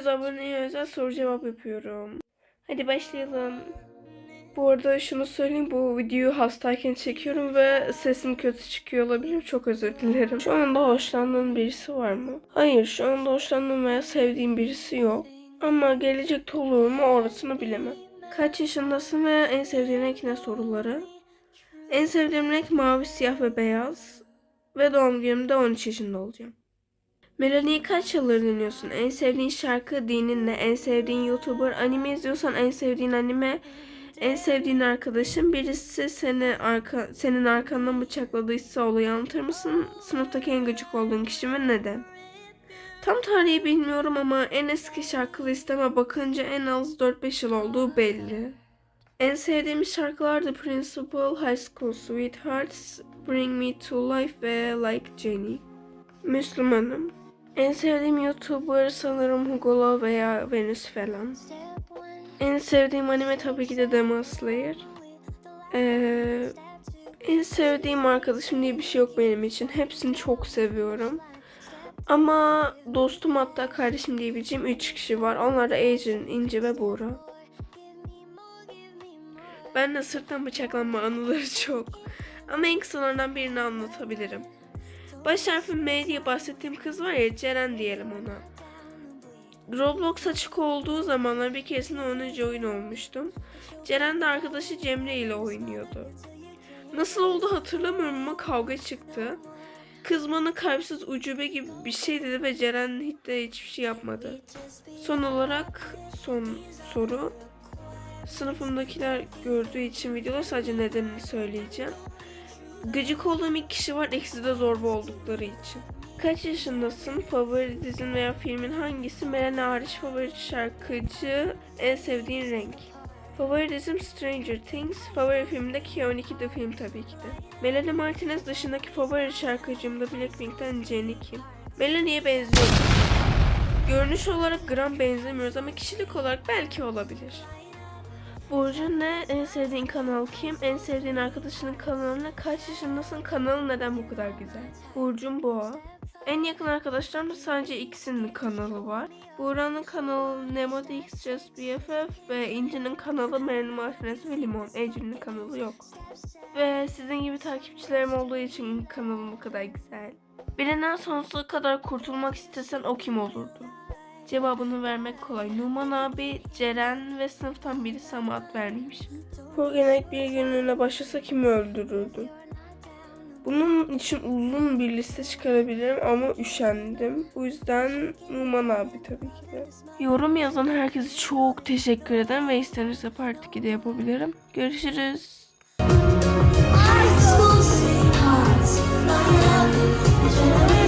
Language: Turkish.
200 aboneye özel soru cevap yapıyorum. Hadi başlayalım. Bu arada şunu söyleyeyim bu videoyu hastayken çekiyorum ve sesim kötü çıkıyor olabilir. Çok özür dilerim. Şu anda hoşlandığın birisi var mı? Hayır şu anda hoşlandığım veya sevdiğim birisi yok. Ama gelecekte olur mu orasını bilemem. Kaç yaşındasın ve en sevdiğin renk ne soruları? En sevdiğim renk mavi, siyah ve beyaz. Ve doğum günümde 13 yaşında olacağım. Melanie'yi kaç yıldır dinliyorsun? En sevdiğin şarkı dinin ne? En sevdiğin YouTuber? Anime izliyorsan en sevdiğin anime? En sevdiğin arkadaşın? Birisi seni arka, senin arkandan bıçakladıysa olayı anlatır mısın? Sınıftaki en gıcık olduğun kişi ve neden? Tam tarihi bilmiyorum ama en eski şarkı listeme bakınca en az 4-5 yıl olduğu belli. En sevdiğim şarkılar The Principal, High School Sweethearts, Bring Me to Life ve Like Jenny. Müslümanım. En sevdiğim YouTuber sanırım Hugo veya Venüs falan. En sevdiğim anime tabii ki de Demon Slayer. Ee, en sevdiğim arkadaşım diye bir şey yok benim için. Hepsini çok seviyorum. Ama dostum hatta kardeşim diyebileceğim 3 kişi var. Onlar da Ejin, İnci ve Buğra. Ben de sırttan bıçaklanma anıları çok. Ama en kısalarından birini anlatabilirim. Baş harfi M diye bahsettiğim kız var ya Ceren diyelim ona. Roblox açık olduğu zamanlar bir keresinde 10. oyun olmuştum. Ceren de arkadaşı Cemre ile oynuyordu. Nasıl oldu hatırlamıyorum ama kavga çıktı. Kız bana kalpsiz ucube gibi bir şey dedi ve Ceren hiç de hiçbir şey yapmadı. Son olarak son soru. Sınıfımdakiler gördüğü için videoda sadece nedenini söyleyeceğim. Gıcık olduğum ilk kişi var eksi de zorba oldukları için. Kaç yaşındasın? Favori dizin veya filmin hangisi? Melanie hariç favori şarkıcı, en sevdiğin renk. Favori dizim Stranger Things, favori film de K12 The Film tabii ki de. Melanie Martinez dışındaki favori şarkıcım da Blackpink'ten Jennie Kim. Melanie'ye benziyoruz. Görünüş olarak gram benzemiyoruz ama kişilik olarak belki olabilir. Burcu ne? En sevdiğin kanal kim? En sevdiğin arkadaşının kanalı ne? Kaç yaşındasın? Kanalın neden bu kadar güzel? Burcum Boğa. En yakın arkadaşlarımda sadece X'in kanalı var. Buğra'nın kanalı Nemo X Just BFF ve İnci'nin kanalı Merin Martinez ve Limon. Ece'nin kanalı yok. Ve sizin gibi takipçilerim olduğu için kanalım bu kadar güzel. Birinden sonsuza kadar kurtulmak istesen o kim olurdu? Cevabını vermek kolay. Numan abi, Ceren ve sınıftan biri Samat vermiş. Kurgenek bir günlüğüne başlasa kimi öldürürdü? Bunun için uzun bir liste çıkarabilirim ama üşendim. Bu yüzden Numan abi tabii ki de. Yorum yazan herkese çok teşekkür ederim ve istenirse part 2'de yapabilirim. Görüşürüz. I